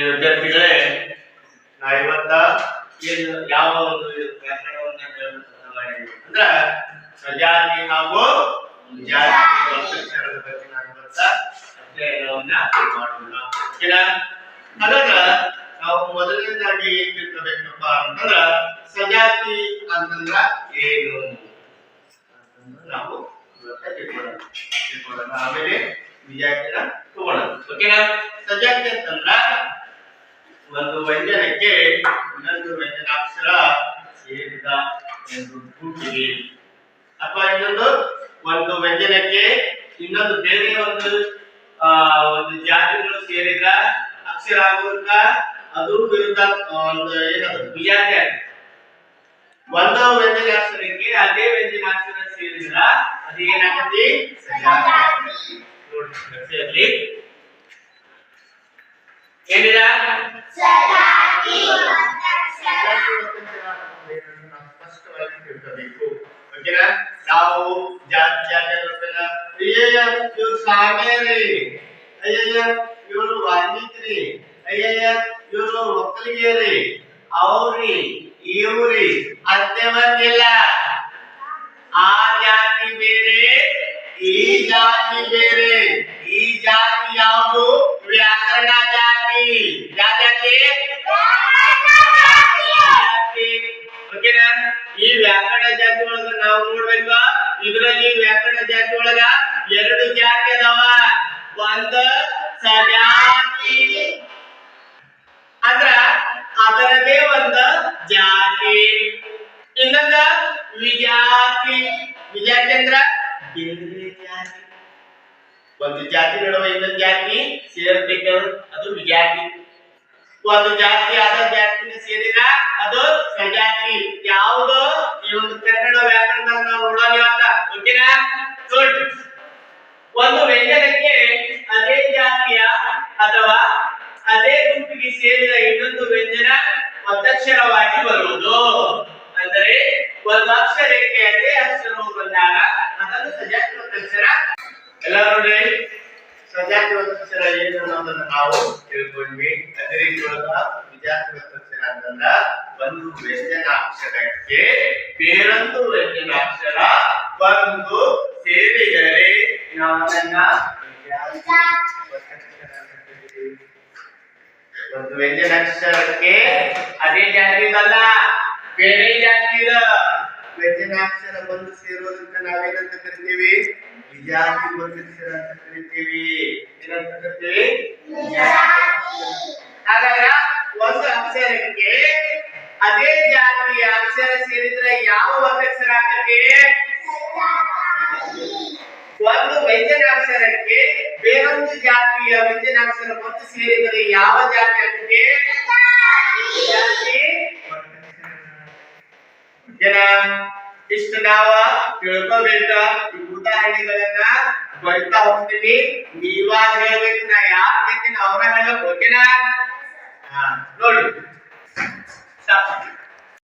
ವಿದ್ಯಾರ್ಥಿಗಳೇ, ನಾ ಇವತ್ತ ಏನು ಯಾವ ಒಂದು ವ್ಯಾಕರಣವನ್ನ ಮಾಡಿದ್ವಿ ಅಂದ್ರ, ಸಜಾತಿ ಹಾಗೂ ಜಾತಿ ಅಕ್ಷರಗಳ ಬಗ್ಗೆ ನಾವು ಇವತ್ತ ಅಧ್ಯಯನವನ್ನ ಮಾಡೋಣ. ನಾವು ಮೊದಲನೇದಾಗಿ ಏನ್ ತಿಳ್ಕೊಬೇಕಪ್ಪ ಅಂತಂದ್ರ, ಸಜಾತಿ ಅಂತಂದ್ರ ಏನು? ನಾವು ತಿಳ್ಕೊಳ್ಳೋಣ. ತಿಳ್ಕೊಳ್ಳೋಣ. ಆಮೇಲೆ ವಿದ್ಯಾರ್ಥಿನ ತಗೊಳ್ಳೋಣ. ಓಕೆನಾ? ಸಜಾತಿ ಅಂತಂದ್ರ ಒಂದು ವ್ಯಂಜನಕ್ಕೆ ಇನ್ನೊಂದು ವ್ಯಂಜನಾಕ್ಷರ ಸೇರಿದ ಎಂದು ಕೂಟಿದೆ ಅಥವಾ ಇನ್ನೊಂದು? ಒಂದು ವ್ಯಂಜನಕ್ಕೆ ಇನ್ನೊಂದು ಬೇರೆ ಒಂದು ಒಂದು ಜಾತಿಗಳು ಸೇರಿದ ಅಕ್ಷರ ಆಗುವಂತ ಅದು ವಿರುದ್ಧ ಒಂದು ಏನದು ಬಿಯಾಕೆ ಒಂದು ವ್ಯಂಜನಾಕ್ಷರಕ್ಕೆ ಅದೇ ವ್ಯಂಜನಾಕ್ಷರ ಸೇರಿದ್ರ ಅದು ಏನಾಗತ್ತೆ ಸಜಾತಿ ನೋಡಿ ಕಕ್ಷೆಯಲ್ಲಿ ಏನಿದ? ಸ್ಪಷ್ಟವಾಗಿ ತಿಳ್ಕೋಬೇಕು ಓಕೆನಾ? ನಾವು ಜಾತಿ ಜಾತಿಗಳನ್ನ ಅಯ್ಯಯ್ಯ, ಇವ್ರು ಸಾಮೇರಿ ಅಯ್ಯಯ್ಯ, ಇವರು ವಾಲ್ಮೀಕಿ ಅಯ್ಯಯ್ಯ, ಇವರು ಒಕ್ಕಲಿಗೇರಿ. ಅವ್ರಿ, ಇವ್ರಿ ಅತ್ತೆ ಬಂದಿಲ್ಲ. ಆ ಜಾತಿ ಬೇರೆ, ಈ ಜಾತಿ ಬೇರೆ ಈ ಜಾತಿ ಯಾವುದು ವ್ಯಾಕರಣ ಜಾತಿ ಯಾವ ಜಾತಿ ಜಾತಿ ಓಕೆನಾ? ಈ ವ್ಯಾಕರಣ ಜಾತಿ ಒಳಗ ನಾವು ನೋಡ್ಬೇಕ ಇದ್ರಲ್ಲಿ ವ್ಯಾಕರಣ ಜಾತಿ ಒಳಗ ಎರಡು ಜಾತಿ ಅದಾವ. ಒಂದ ಸಜಾತಿ. ಅಂದ್ರ ಅದರದೇ ಒಂದ ಜಾತಿ. ಇನ್ನೊಂದ ವಿಜಾತಿ. ವಿಜಾತಿ ಅಂದ್ರ ಬೇರೆ ಜಾತಿ. ಒಂದು ಜಾತಿ ನಡುವೆ ಇನ್ನೊಂದು ಜಾತಿ ಸೇರ್ಬೇಕು ಅದು ವಿಜಾತಿ. ಒಂದು ಜಾತಿ ಅದ ಜಾತಿನ ಸೇರಿದ ಅದು ಸಜಾತಿ. ಯಾವುದು? ಈ ಒಂದು ಕನ್ನಡ ವ್ಯಾಕರಣದಾಗ ನಾವು ಒಂದು ವ್ಯಂಜನಕ್ಕೆ ಅದೇ ಜಾತಿಯ ಅಥವಾ ಅದೇ ಗುಂಪಿಗೆ ಸೇರಿದ ಇನ್ನೊಂದು ವ್ಯಂಜನ ಒತ್ತಕ್ಷರವಾಗಿ ಬರುವುದು. ಅಂದರೆ ಒಂದು ಅಕ್ಷರಕ್ಕೆ ಅದೇ ಅಕ್ಷರವು ಬಂದಾಗ ಅದನ್ನು ಸಜಾತಿ ಒತ್ತಕ್ಷರ. ಎಲ್ಲ ನೋಡ್ರಿ. ಸಜಾತಿ ಒತ್ತಕ್ಷರ ಏನು ಅನ್ನೋದನ್ನ ನಾವು ತಿಳ್ಕೊಂಡ್ವಿ ಅದೇ ರೀತಿ ವಿಜಾತಿ ಒತ್ತಕ್ಷರ ಅಂತಂದ್ರ ಒಂದು ವ್ಯಂಜನಾಕ್ಷರಕ್ಕೆ ಬೇರೊಂದು ವ್ಯಂಜನಾಕ್ಷರ ಬಂದು ಸೇರಿದರೆ ನಾವನ್ನ. ಒಂದು ವ್ಯಂಜನಾಕ್ಷರಕ್ಕೆ ಅದೇ ಜಾತಿದಲ್ಲ ಬೇರೆ ಜಾತಿದ ವ್ಯಂಜನಾಕ್ಷರ ಬಂದು ಸೇರೋದಕ್ಕೆ ನಾವೇನಂತ ಕರಿತೀವಿ ವಿಜಾತಿ ಒತ್ತಕ್ಷರ ಅಂತ ಕರಿತೀವಿ ಏನಂತ ಕರಿತೀವಿ ಹಾಗಾದ್ರೆ ಒಂದು ಅಕ್ಷರಕ್ಕೆ ಅದೇ ಜಾತಿಯ ಅಕ್ಷರ ಸೇರಿದ್ರೆ ಯಾವ ಒತ್ತಕ್ಷರ ಆಗತ್ತೆ ಒಂದು ವ್ಯಂಜನಾಕ್ಷರಕ್ಕೆ ಬೇರೊಂದು ಜಾತಿಯ ವ್ಯಂಜನಾಕ್ಷರ ಬಂದು ಸೇರಿದರೆ ಯಾವ ಜಾತಿ ಆಗ್ತದೆ ಜಾತಿ ಏನ ಇಷ್ಟು ನಾವ ತಿಳ್ಕೊಬೇಕ ಈ ಉದಾಹರಣೆಗಳನ್ನ ಬರ್ತಾ ಹೋಗ್ತೀನಿ ನೀವಾಗ ಹೇಳ್ಬೇಕು ನಾ ಯಾರ ಹೇಳ್ತೀನಿ ಅವ್ರ ಹೇಳಕ್ ಓಕೆನಾ ಹಾ ನೋಡಿ Stop.